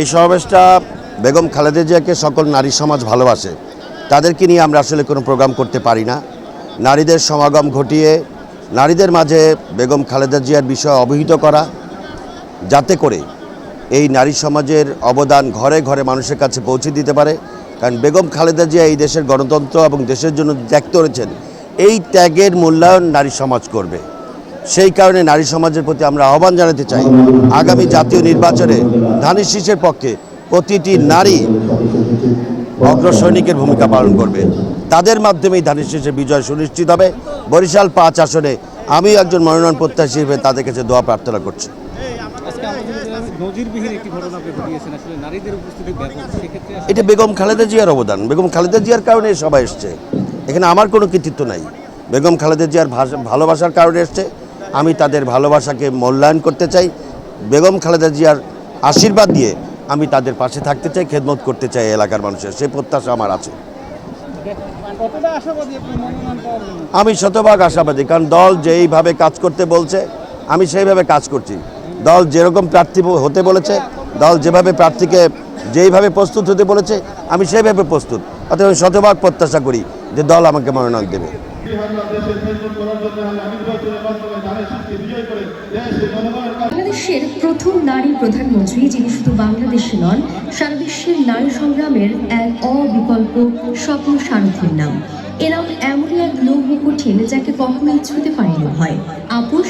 এই সমাবেশটা বেগম খালেদা জিয়াকে সকল নারী সমাজ ভালোবাসে। তাদেরকে নিয়ে আমরা আসলে কোনো প্রোগ্রাম করতে পারি না। নারীদের সমাগম ঘটিয়ে নারীদের মাঝে বেগম খালেদা জিয়ার বিষয়ে অবহিত করা, যাতে করে এই নারী সমাজের অবদান ঘরে ঘরে মানুষের কাছে পৌঁছে দিতে পারে। কারণ বেগম খালেদা জিয়া এই দেশের গণতন্ত্র এবং দেশের জন্য ত্যাগ করেছেন। এই ত্যাগের মূল্যায়ন নারী সমাজ করবে। সেই কারণে নারী সমাজের প্রতি আমরা আহ্বান জানাতে চাই। আগামী জাতীয় নির্বাচনে ধানের শীষের পক্ষে প্রতিটি নারী অগ্রসৈনিকের ভূমিকা পালন করবে। তাদের মাধ্যমেই ধানের শীষে বিজয় সুনিশ্চিত হবে। বরিশাল পাঁচ আসনে আমি একজন মনোনয়ন প্রত্যাশী হিসেবে তাদের কাছে দোয়া প্রার্থনা করছি। এটা বেগম খালেদা জিয়ার অবদান। বেগম খালেদা জিয়ার কারণে সবাই এসছে। এখানে আমার কোনো কৃতিত্ব নাই। বেগম খালেদা জিয়ার ভালোবাসার কারণে এসছে। আমি তাদের ভালোবাসাকে মূল্যায়ন করতে চাই। বেগম খালেদা জিয়ার আশীর্বাদ দিয়ে আমি তাদের পাশে থাকতে চাই, খেদমত করতে চাই এলাকার মানুষের। সেই প্রত্যাশা আমার আছে। আমি শতভাগ আশাবাদী, কারণ দল যেইভাবে কাজ করতে বলছে, আমি সেইভাবে কাজ করছি। দল যেরকম প্রার্থী হতে বলেছে, দল যেভাবে প্রার্থীকে যেইভাবে প্রস্তুত হতে বলেছে, আমি সেইভাবে প্রস্তুত। অতএব আমি শতভাগ প্রত্যাশা করি যে দল আমাকে মনোনয়ন দেবে। বাংলাদেশের প্রথম নারী প্রধানমন্ত্রী, যিনি শুধু বাংলাদেশে নন, সারা বিশ্বের নারী সংগ্রামের এক অবিকল্প স্বপ্ন সারথীর নাম। এরাম এমনই এক লৌহ কঠিন যাকে কখনোই ছুতে পারেনি হয় আপোষ